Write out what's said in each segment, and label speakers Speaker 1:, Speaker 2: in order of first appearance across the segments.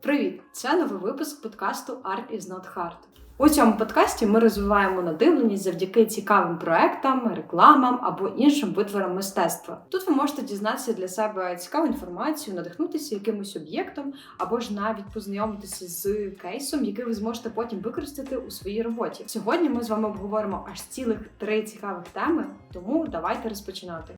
Speaker 1: Привіт! Це новий випуск подкасту Art is not hard. У цьому подкасті ми розвиваємо надивленість завдяки цікавим проектам, рекламам або іншим витворам мистецтва. Тут ви можете дізнатися для себе цікаву інформацію, надихнутися якимось об'єктом, або ж навіть познайомитися з кейсом, який ви зможете потім використати у своїй роботі. Сьогодні ми з вами обговоримо аж цілих три цікавих теми, тому давайте розпочинати.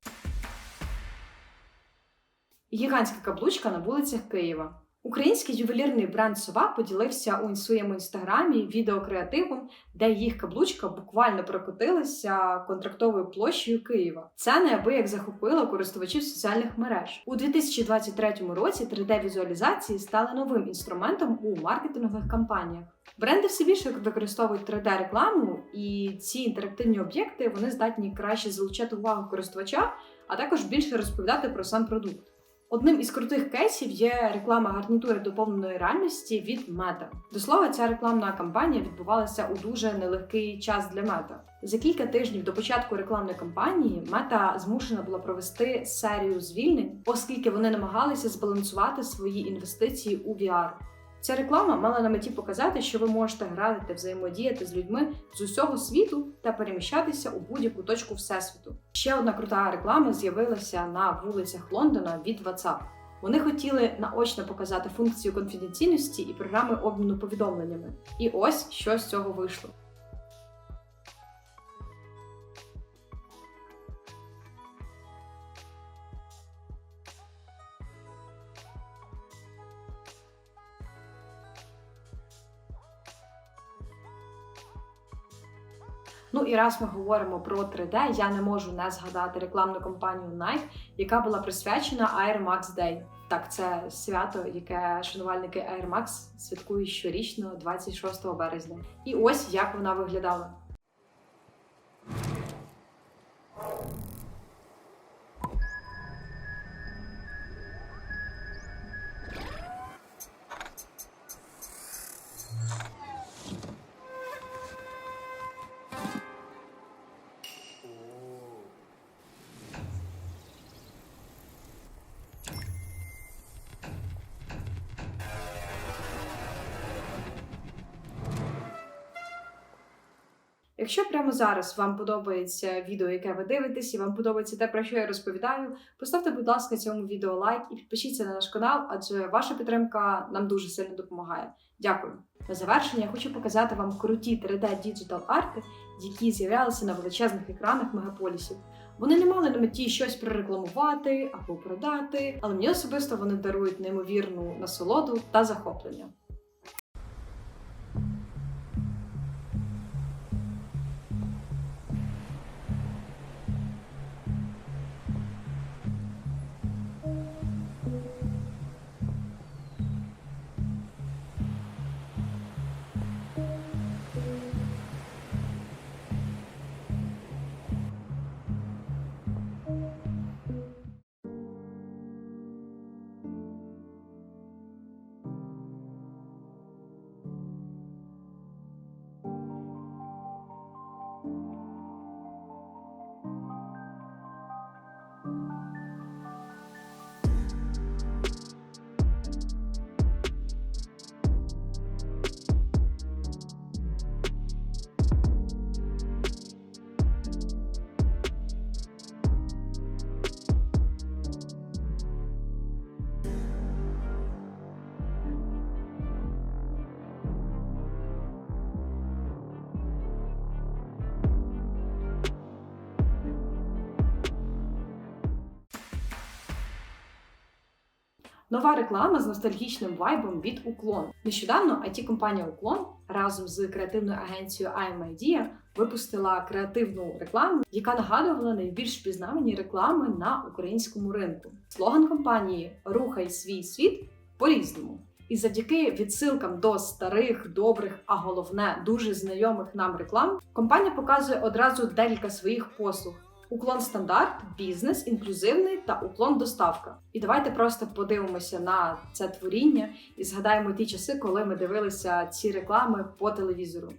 Speaker 1: Гігантська каблучка на вулицях Києва. Український ювелірний бренд Сова поділився у своєму інстаграмі відеокреативом, де їх каблучка буквально прокотилася контрактовою площею Києва. Це неабияк захопило користувачів соціальних мереж. У 2023 році 3D-візуалізації стали новим інструментом у маркетингових кампаніях. Бренди все більше використовують 3D-рекламу, і ці інтерактивні об'єкти вони здатні краще залучати увагу користувача, а також більше розповідати про сам продукт. Одним із крутих кейсів є реклама гарнітури доповненої реальності від Мета. До слова, ця рекламна кампанія відбувалася у дуже нелегкий час для мета. За кілька тижнів до початку рекламної кампанії мета змушена була провести серію звільнень, оскільки вони намагалися збалансувати свої інвестиції у VR. Ця реклама мала на меті показати, що ви можете грати та взаємодіяти з людьми з усього світу та переміщатися у будь-яку точку всесвіту. Ще одна крута реклама з'явилася на вулицях Лондона від WhatsApp. Вони хотіли наочно показати функцію конфіденційності і програми обміну повідомленнями. І ось що з цього вийшло. Ну і раз ми говоримо про 3D, я не можу не згадати рекламну кампанію Nike, яка була присвячена Air Max Day. Так, це свято, яке шанувальники Air Max святкують щорічно 26 березня. І ось як вона виглядала. Якщо прямо зараз вам подобається відео, яке ви дивитесь, і вам подобається те, про що я розповідаю, поставте, будь ласка, цьому відео лайк і підпишіться на наш канал, адже ваша підтримка нам дуже сильно допомагає. Дякую. На завершення я хочу показати вам круті 3D діджитал арти, які з'являлися на величезних екранах мегаполісів. Вони не мали на меті щось прорекламувати або продати, але мені особисто вони дарують неймовірну насолоду та захоплення. Нова реклама з ностальгічним вайбом від Уклон. Нещодавно it компанія Уклон разом з креативною агенцією I'm випустила креативну рекламу, яка нагадувала найбільш впізнавані реклами на українському ринку. Слоган компанії Рухай свій світ по-різному. І завдяки відсилкам до старих, добрих, а головне дуже знайомих нам реклам, компанія показує одразу декілька своїх послуг. Уклон стандарт, бізнес, інклюзивний та уклон доставка. І давайте просто подивимося на це творіння і згадаємо ті часи, коли ми дивилися ці реклами по телевізору.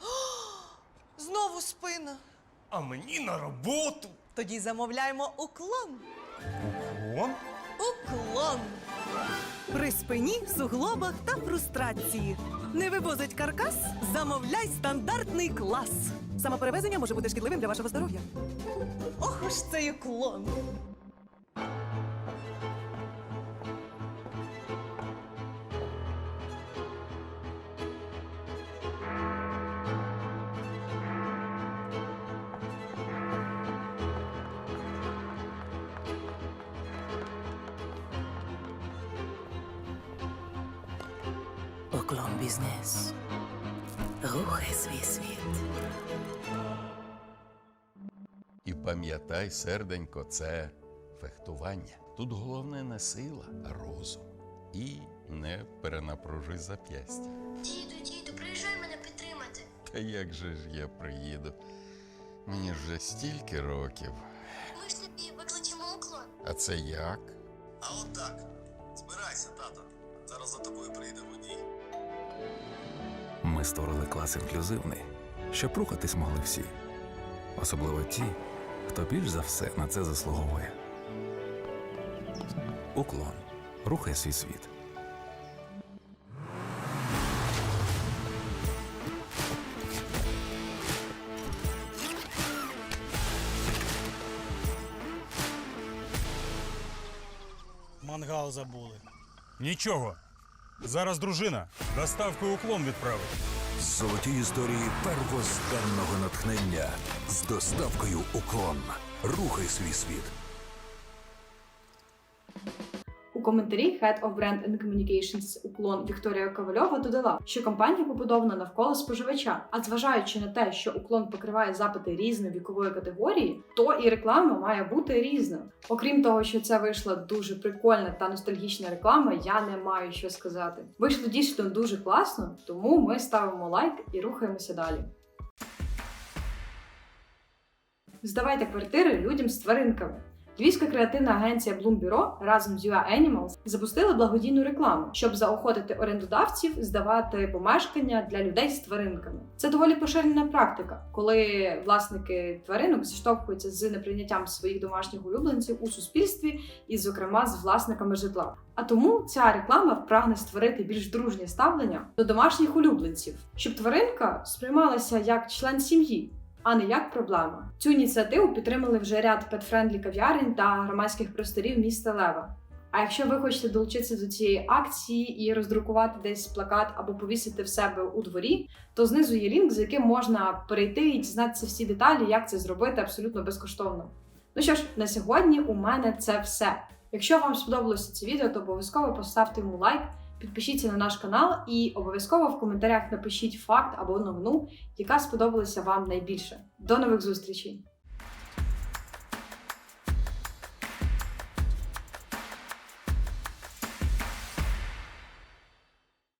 Speaker 2: Знову спина.
Speaker 3: А мені на роботу.
Speaker 2: Тоді замовляємо уклон.
Speaker 3: Вон.
Speaker 2: Уклон.
Speaker 4: при спині, суглобах та фрустрації. Не вивозить каркас? Замовляй стандартний клас. Самоперевезення може бути шкідливим для вашого здоров'я. Ох уж цей уклон!
Speaker 5: Бізнес. Рухай свій світ.
Speaker 6: І пам'ятай, серденько, це фехтування. Тут головне не сила, а розум. І не перенапружуй зап'ястя.
Speaker 7: Діду, діду, приїжджай мене підтримати.
Speaker 6: Та як же ж я приїду? Мені вже стільки років.
Speaker 7: Ми ж тобі викличемо уклон.
Speaker 6: А це як?
Speaker 8: А от так. Збирайся, тато. Зараз за тобою прийде водій.
Speaker 9: Ми створили клас інклюзивний, щоб рухатись могли всі, особливо ті, хто більш за все на це заслуговує. Уклон. Рухай свій світ.
Speaker 10: Мангал забули.
Speaker 3: Нічого. Зараз дружина доставкою уклон відправить.
Speaker 11: Золоті історії первозданного натхнення з доставкою уклон. Рухай свій світ.
Speaker 1: У коментарі Head of Brand and Communications уклон Вікторія Ковальова додала, що компанія побудована навколо споживача. А зважаючи на те, що уклон покриває запити різної вікової категорії, то і реклама має бути різна. Окрім того, що це вийшла дуже прикольна та ностальгічна реклама, я не маю що сказати. Вийшло дійсно дуже класно, тому ми ставимо лайк і рухаємося далі. Здавайте квартири людям з тваринками. Львівська креативна агенція Bloom Bureau разом з UA Animals запустили благодійну рекламу, щоб заохотити орендодавців здавати помешкання для людей з тваринками. Це доволі поширена практика, коли власники тваринок зіштовхуються з неприйняттям своїх домашніх улюбленців у суспільстві, і, зокрема, з власниками житла. А тому ця реклама прагне створити більш дружнє ставлення до домашніх улюбленців, щоб тваринка сприймалася як член сім'ї а не як проблема. Цю ініціативу підтримали вже ряд петфрендлі кав'ярень та громадських просторів міста Лева. А якщо ви хочете долучитися до цієї акції і роздрукувати десь плакат або повісити в себе у дворі, то знизу є лінк, за яким можна перейти і дізнатися всі деталі, як це зробити абсолютно безкоштовно. Ну що ж, на сьогодні у мене це все. Якщо вам сподобалося це відео, то обов'язково поставте йому лайк, підпишіться на наш канал і обов'язково в коментарях напишіть факт або новину, яка сподобалася вам найбільше. До нових зустрічей!